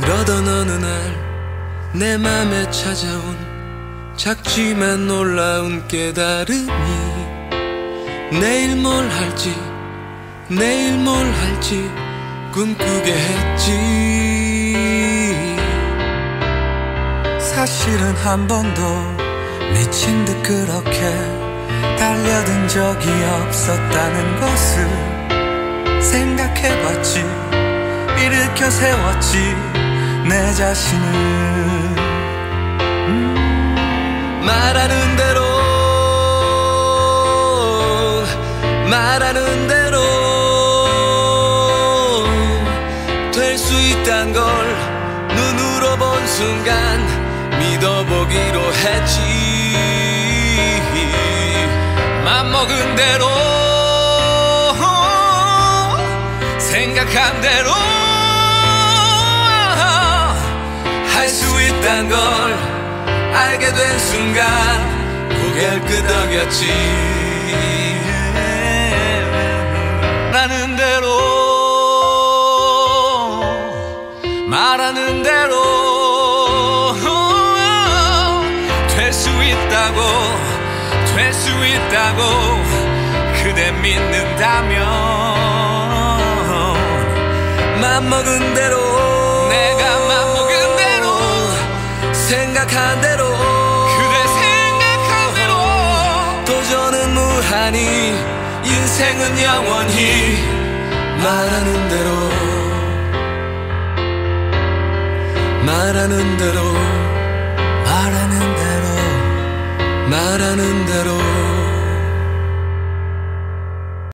그러던 어느 날 내 맘에 찾아온 작지만 놀라운 깨달음이 내일 뭘 할지 내일 뭘 할지 꿈꾸게 했지. 사실은 한 번도 미친 듯 그렇게 달려든 적이 없었다는 것을 생각해봤지. 일으켜 세웠지 내 자신을 음. 말하는 대로 말하는 대로 될 수 있단 걸 눈으로 본 순간 믿어보기로 했지 맘먹은 대로 생각한 대로 수 있단 걸 알게 된 순간 고개를 끄덕였지. 라는 대로 말하는 대로 될 수 있다고 될 수 있다고 그대 믿는다면 맘먹은 대로 생각한 대로 그대 생각한 대로. 도전은 무한히 인생은 영원히 말하는 대로. 말하는 대로 말하는 대로 말하는 대로